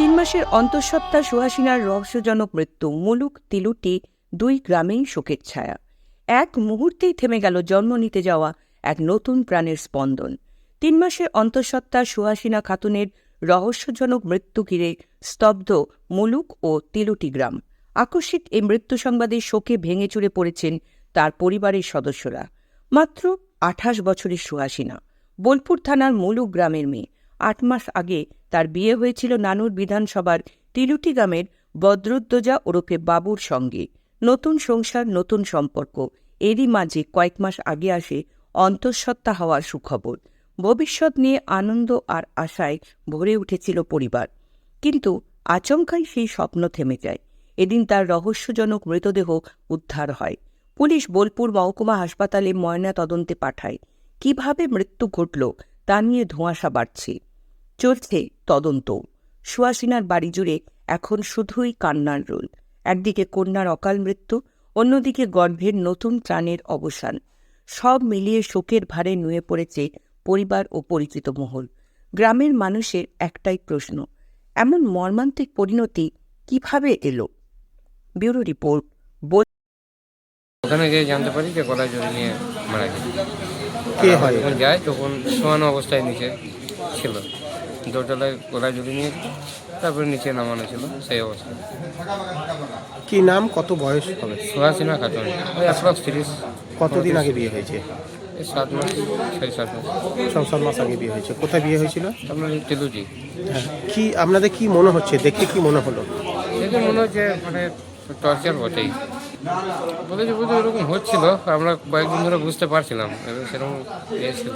তিন মাসের অন্তঃসত্ত্বা সুহাসিনার রহস্যজনক মৃত্যু, মুলুক তিলুটি দুই গ্রামেই শোকের ছায়া। এক মুহূর্তেই থেমে গেল জন্ম নিতে যাওয়া এক নতুন প্রাণের স্পন্দন। তিন মাসের অন্তঃসত্ত্বা সুহাসিনা খাতুনের রহস্যজনক মৃত্যু ঘিরে স্তব্ধ মুলুক ও তিলুটি গ্রাম। আকস্মিক এই মৃত্যু সংবাদে শোকে ভেঙে চুরে পড়েছেন তার পরিবারের সদস্যরা। মাত্র আঠাশ বছরের সুহাসিনা, বোলপুর থানার মুলুক গ্রামের মেয়ে। আট মাস আগে তার বিয়ে হয়েছিল নানুর বিধানসভার তিলুটি গ্রামের বদ্রুদ্দোজা ওরফে বাবুর সঙ্গে। নতুন সংসার, নতুন সম্পর্ক, এরই মাঝে কয়েক মাস আগে আসে অন্তঃসত্ত্বা হওয়ার সুখবর। ভবিষ্যৎ নিয়ে আনন্দ আর আশায় ভরে উঠেছিল পরিবার। কিন্তু আচমকাই সেই স্বপ্ন থেমে যায়। এদিন তার রহস্যজনক মৃতদেহ উদ্ধার হয়। পুলিশ বোলপুর মহকুমা হাসপাতালে ময়না তদন্তে পাঠায়। কীভাবে মৃত্যু ঘটল তা নিয়ে ধোঁয়াশা বাড়ছে। চলছে তদন্ত। সুহাসিনার বাড়ি জুড়ে এখন শুধুই কান্নার রোল। একদিকে কন্যার অকাল মৃত্যু অন্যদিকে গর্ভের নতুন প্রাণের অবসান। সব মিলিয়ে শোকের ভারে নুয়ে পড়েছে পরিবার ও পরিচিত মহল। গ্রামের মানুষের একটাই প্রশ্ন এমন মর্মান্তিক পরিণতি কীভাবে এলো? ব্যুরো রিপোর্ট ওখানে গিয়ে জানতে পারি যে গলায় জড়ি নিয়ে মারা গেছে। যখন যায় তখন শোয়ানো অবস্থায় নিচে ছিল। দোতলায় গলায় জুড়ে নিয়ে তারপরে নিচে নামানো ছিল সেই অবস্থায় কি নাম? কত বয়স হবে? সুহাসিনা খাতুন। ওই অ্যাপ্রক্স তিরিশ কতদিন আগে বিয়ে হয়েছে? এই সাত মাস ছয় সাত মাস। ছ সাত মাস আগে বিয়ে হয়েছে। কোথায় বিয়ে হয়েছিল? আপনার তেলুজি। হ্যাঁ। কি আপনাদের কি মনে হচ্ছে? দেখে কি মনে হলো? দেখে মনে হচ্ছে মানে টর্চার বটেই। বলেছে বুঝে এরকম হচ্ছিল আমরা কয়েকদিন ধরে বুঝতে পারছিলাম সেরকম ইয়ে ছিল।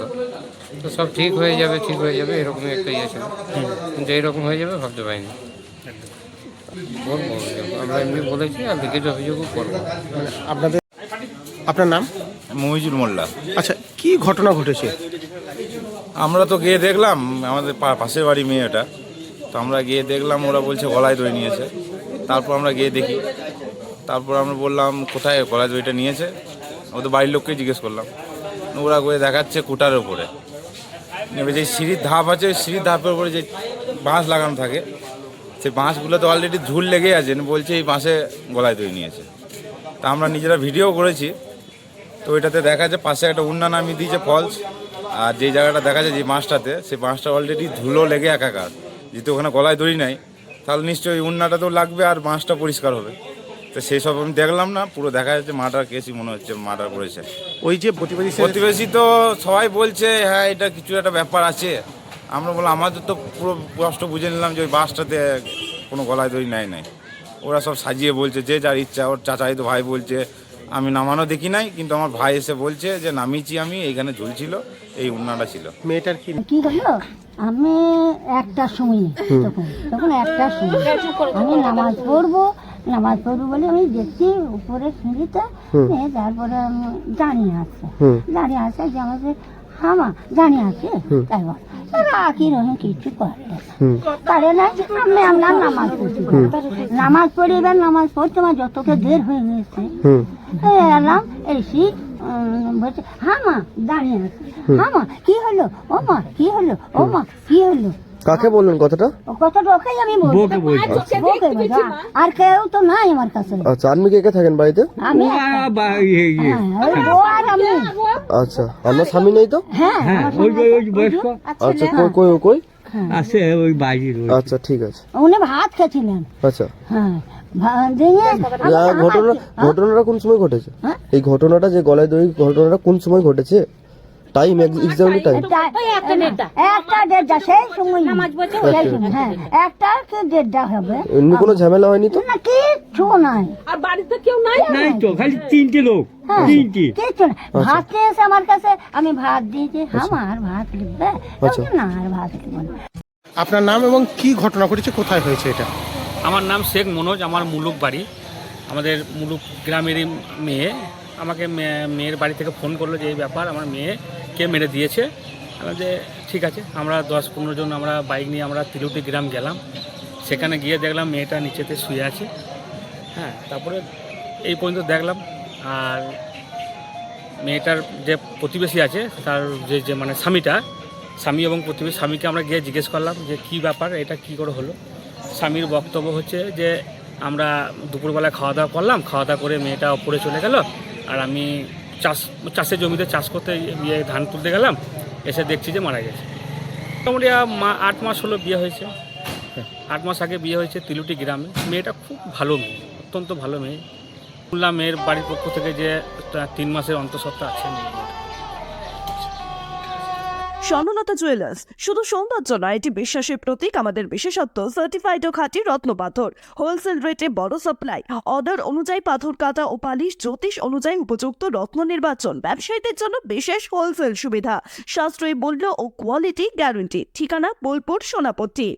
তো সব ঠিক হয়ে যাবে ঠিক হয়ে যাবে এরকমই একটা ইয়ে ছিল। কিন্তু এইরকম হয়ে যাবে ভাবতে পারিনি। করব আমরা এমনি বলেছি আর লিখিত অভিযোগও করব। আপনাদের আপনার নাম? মহিজুল মোল্লা। আচ্ছা কি ঘটনা ঘটেছে? আমরা তো গিয়ে দেখলাম আমাদের পা- পাশের বাড়ি মেয়েটা। তো আমরা গিয়ে দেখলাম ওরা বলছে গলায় দই নিয়েছে। তারপর আমরা গিয়ে দেখি তারপর আমরা বললাম, কোথায় গলায় দইটা নিয়েছে? ওদের বাড়ির লোককে জিজ্ঞেস করলাম। ওরা করে দেখাচ্ছে কুটার উপরে। এবার যে সিঁড়ির ধাপ আছে ওই সিঁড়ির ধাপের উপরে যে বাঁশ লাগানো থাকে, সেই বাঁশগুলো তো অলরেডি ঝুল লেগে আছে। বলছে, এই বাঁশে গলায় দই নিয়েছে। তা আমরা নিজেরা ভিডিও করেছি। তো ওইটাতে দেখা যায় পাশে একটা উন্না নামিয়ে দিয়েছে ফলস আর যে জায়গাটা দেখা যায়, যে বাঁশটাতে, সেই বাঁশটা অলরেডি ধুলো লেগে একাকার। যেহেতু ওখানে গলায় দড়ি নাই, তাহলে নিশ্চয়ই উন্নাটা তো লাগবে আর বাঁশটা পরিষ্কার হবে। তো সেই সব আমি দেখলাম না পুরো দেখা যাচ্ছে মার্ডার কেসই মনে হচ্ছে মার্ডার করেছে। ওই যে প্রতিবাদী সে- প্রতিবেশী তো সবাই বলছে হ্যাঁ এটা কিছু একটা ব্যাপার আছে। আমরা বললাম আমাদের তো পুরো কষ্ট বুঝে নিলাম যে ওই বাসটাতে কোনো গলায় দড়ি নেয় নাই। ওরা সব সাজিয়ে বলছে যে যার ইচ্ছা ওর চাচাই তো ভাই বলছে আমি নামানো দেখি নাই কিন্তু আমার ভাই এসে বলছে যে নামিয়েছি আমি এইখানে ঝুলছিল এই উন্নাটা ছিল। মেয়েটার কি কি হলো আমি একটার সময় তখন তখন একটার সময়। আমি নামাজ পড়ব নামাজ পড়ব বলে আমি দেখছি উপরে সিঁড়িতে তারপরে আমি দাঁড়িয়ে আছে দাঁড়িয়ে আছে যে আমাদের হামা দাঁড়িয়ে আছে তারপর তারা কি রকম কিছু করে পারে না আমি আমরা নামাজ পড়ছি। নামাজ পড়ে এবার নামাজ পড়তে আমার যতকে দের হয়ে গেছে এলাম এসি বলছে হ্যাঁ মা দাঁড়িয়ে আছে। হ্যাঁ মা কি হলো? ও মা কি হলো? ও মা কি হলো? কাকে বললেন কথাটা? কথাটা ওকেই আমি বলব। বউকে বলব। আর কেউ তো নাই আমার কাছে। আচ্ছা আপনি কে কে থাকেন বাড়িতে? আমি একা। হ্যাঁ, ওই আর আমি। আচ্ছা আপনার স্বামী নেই তো? হ্যাঁ আমার সঙ্গে আছে। আর আচ্ছা ছেলে, কই কই কই? আছে ওই বাইরের ওই। আচ্ছা ঠিক আছে। উনি ভাত খেয়েছিলেন। আচ্ছা। হ্যাঁ আর ঘটনা ঘটনাটা কোন সময় ঘটেছে? হ্যাঁ? এই ঘটনাটা যে গলায় দই ঘটনাটা কোন সময় ঘটেছে? টাইম এক্সাক্টলি টাইম একটা দেড়টা সেই সময় সেই সময়, হ্যাঁ একটা কি দেড়টা হবে? এমনি কোনো ঝামেলা হয়নি তো? না কিচ্ছু নাই। নাই? তো খালি তিনটে লোক হ্যাঁ, তিনটে। কিচ্ছু না ভাত চেয়েছে আমার কাছে আমি ভাত দিয়েছি আমার ভাত লিখবে। আচ্ছা। না আর ভাত লিখব আপনার নাম এবং কি ঘটনা ঘটেছে কোথায় হয়েছে এটা? আমার নাম শেখ মনোজ আমার মুলুক বাড়ি। আমাদের মুলুক গ্রামেরই মেয়ে। আমাকে মেয়ের বাড়ি থেকে ফোন করল যে এই ব্যাপার আমার মেয়েকে মেরে দিয়েছে? আমাদের ঠিক আছে, আমরা দশ পনেরো জন আমরা বাইক নিয়ে আমরা তিলুটি গ্রাম গেলাম। সেখানে গিয়ে দেখলাম মেয়েটা নিচেতে শুয়ে আছে। হ্যাঁ তারপরে এই পর্যন্ত দেখলাম। আর মেয়েটার যে প্রতিবেশী আছে, তার যে যে মানে স্বামীটা, স্বামী এবং প্রতিবেশী, স্বামীকে আমরা গিয়ে জিজ্ঞেস করলাম যে, কী ব্যাপার? এটা কী করে হলো? স্বামীর বক্তব্য হচ্ছে যে, আমরা দুপুরবেলা খাওয়া দাওয়া করলাম। খাওয়া দাওয়া করে মেয়েটা ওপরে চলে গেল। আর আমি চাষ, চাষের জমিতে চাষ করতে গিয়ে ধান তুলতে গেলাম, এসে দেখছি যে মারা গেছে। মোটামুটি মা, আট মাস হলো বিয়ে হয়েছে। আট মাস আগে বিয়ে হয়েছে তিলুটি গ্রামে। মেয়েটা খুব ভালো মেয়ে, অত্যন্ত ভালো মেয়ে। শুনলাম মেয়ের বাড়ির পক্ষ থেকে যে তিন মাসের অন্তঃসত্ত্বা আছে মেয়ের। স্বর্ণলতা জুয়েলার্স। শুধু সৌন্দর্য নয় এটি বিশ্বাসের প্রতীক, আমাদের বিশেষত্ব সার্টিফাইড ও খাঁটি রত্ন পাথর। হোলসেল রেটে বড় সাপ্লাই অর্ডার অনুযায়ী পাথর কাটা ও পালিশ, জ্যোতিষ অনুযায়ী উপযুক্ত রত্ন নির্বাচন। ব্যবসায়ীদের জন্য বিশেষ হোলসেল সুবিধা। সাশ্রয়ী মূল্য ও কোয়ালিটি গ্যারান্টি ঠিকানা বোলপুর, সোনাপট্টি।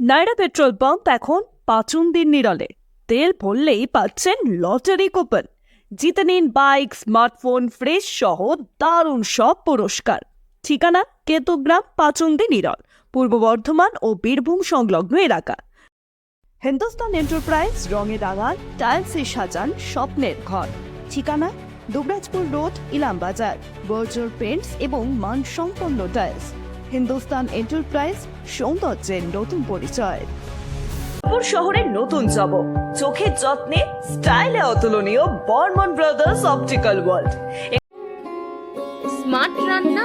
নাইরা পেট্রোল পাম্প এখন পাঁচুন দিন নিরলে। তেল ভরলেই পাচ্ছেন লটারি কুপন। জিতে নিন বাইক স্মার্টফোন ফ্রেশ সহ দারুণ সব পুরস্কার। ঠিকানা কেতুগ্রাম পাচন্দি নিরল পূর্ব বর্ধমান ও বীরভূম সংলগ্ন এলাকা। হিন্দুস্তান এন্টারপ্রাইজ রঙে রাঙান টাইলসে সাজান স্বপ্নের ঘর। ঠিকানা Dubrajpur road Ilambazar Berger paints এবং মানসম্পন্ন টাইলস। হিন্দুস্তান এন্টারপ্রাইজ সৌন্দর্যের নতুন পরিচয়। রংপুর শহরের নতুন জব চোখের যত্নে স্টাইলে অতুলনীয় Barman brothers optical world. Smart রান্না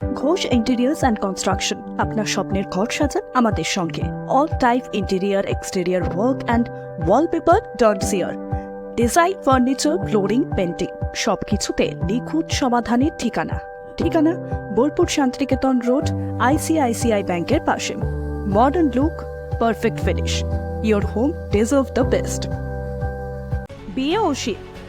ঘোষ ইন্টেরিয়ার্স অ্যান্ড কনস্ট্রাকশন আপনার স্বপ্নের ঘর সাজান আমাদের সঙ্গে। All type interior exterior work and wallpaper dot chair design furniture flooring painting সবকিছুতে নিখুঁত সমাধানের ঠিকানা। ঠিকানা বোলপুর শান্তিনিকেতন রোড আইসিআইসিআই ব্যাংকের পাশে। Modern look perfect finish your home deserve the best বিয়ে ও